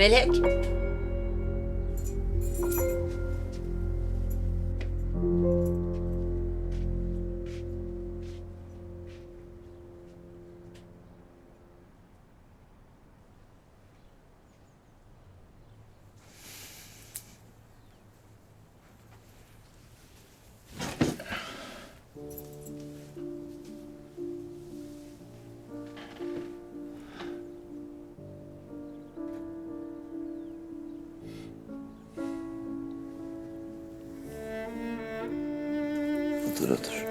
Melek. Otur.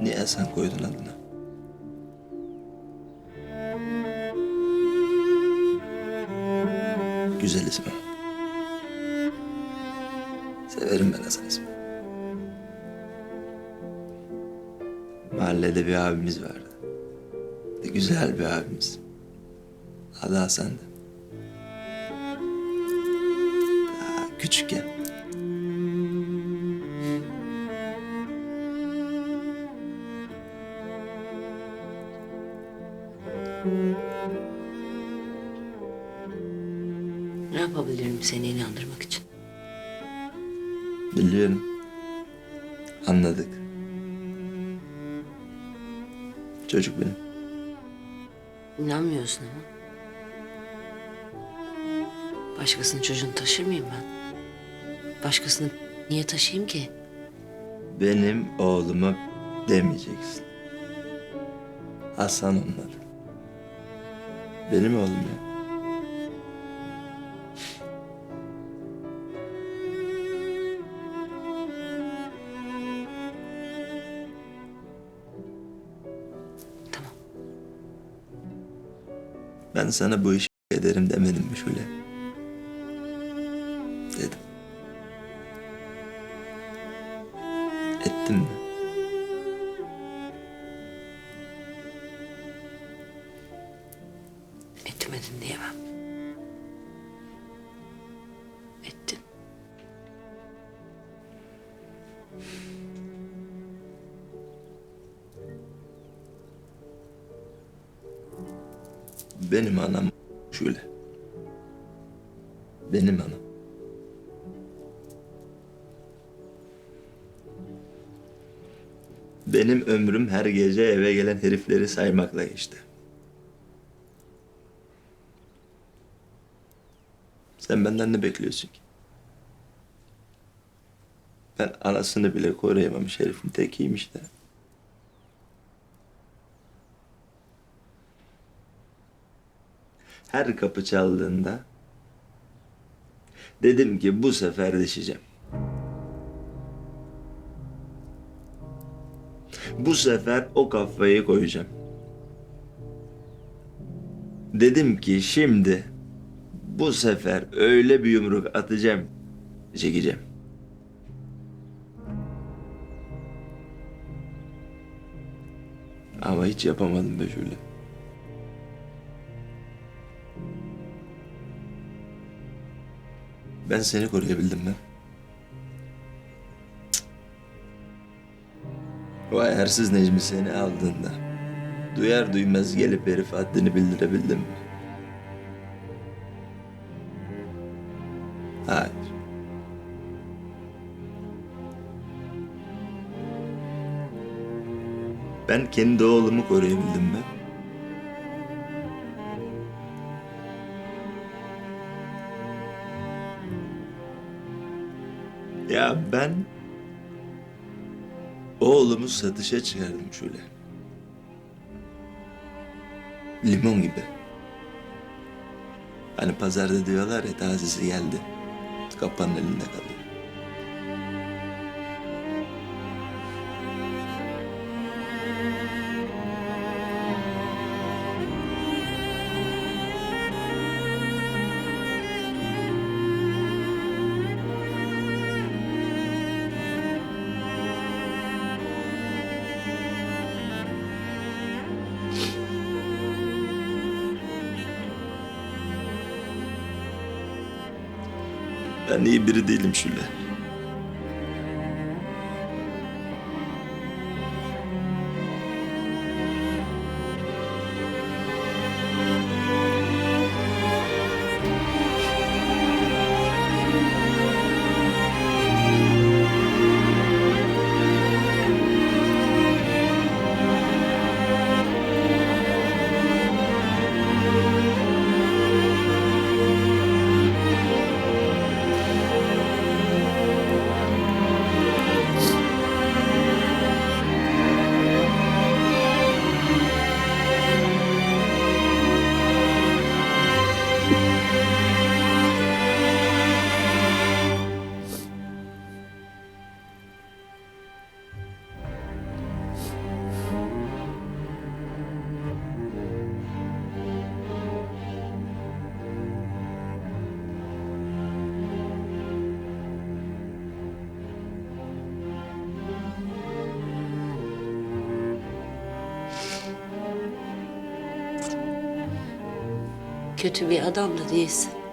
Niye sen koydun adını? Güzel ismi. Severim ben Hasan ismi. Mahallede bir abimiz vardı. Güzel bir abimiz. Adı Hasan'dı. Daha küçükken. Ne yapabilirim seni inandırmak için? Biliyorum. Anladık. Çocuk benim. İnanmıyorsun ama. Başkasının çocuğunu taşır mıyım ben? Başkasını niye taşıyayım ki? Benim oğluma demeyeceksin. Hasan onun adı. Benim oğlum ya. Ben sana bu işi ederim demedim mi şöyle? Dedim. Ettim mi? Etmedin diyemem. Benim anam şöyle. Benim anam. Benim ömrüm her gece eve gelen herifleri saymakla geçti. Sen benden ne bekliyorsun ki? Ben anasını bile koruyamamış herifin tekiymiş de. Her kapı çaldığında dedim ki bu sefer düşeceğim. Bu sefer o kafayı koyacağım. Dedim ki şimdi bu sefer öyle bir yumruk atacağım, çekeceğim. Ama hiç yapamadım be şöyle. Ben seni koruyabildim mi? Cık. O ayarsız Necmi seni aldığında duyar duymaz gelip herif haddini bildirebildim mi? Hayır. Ben kendi oğlumu koruyabildim mi? Ya ben oğlumu satışa çıkardım şöyle. Limon gibi. Hani pazarda diyorlar ya tazesi geldi. Kapanın elinde kalıyor. Ben iyi biri değilim Şule. Kötü bir adam da değilsin.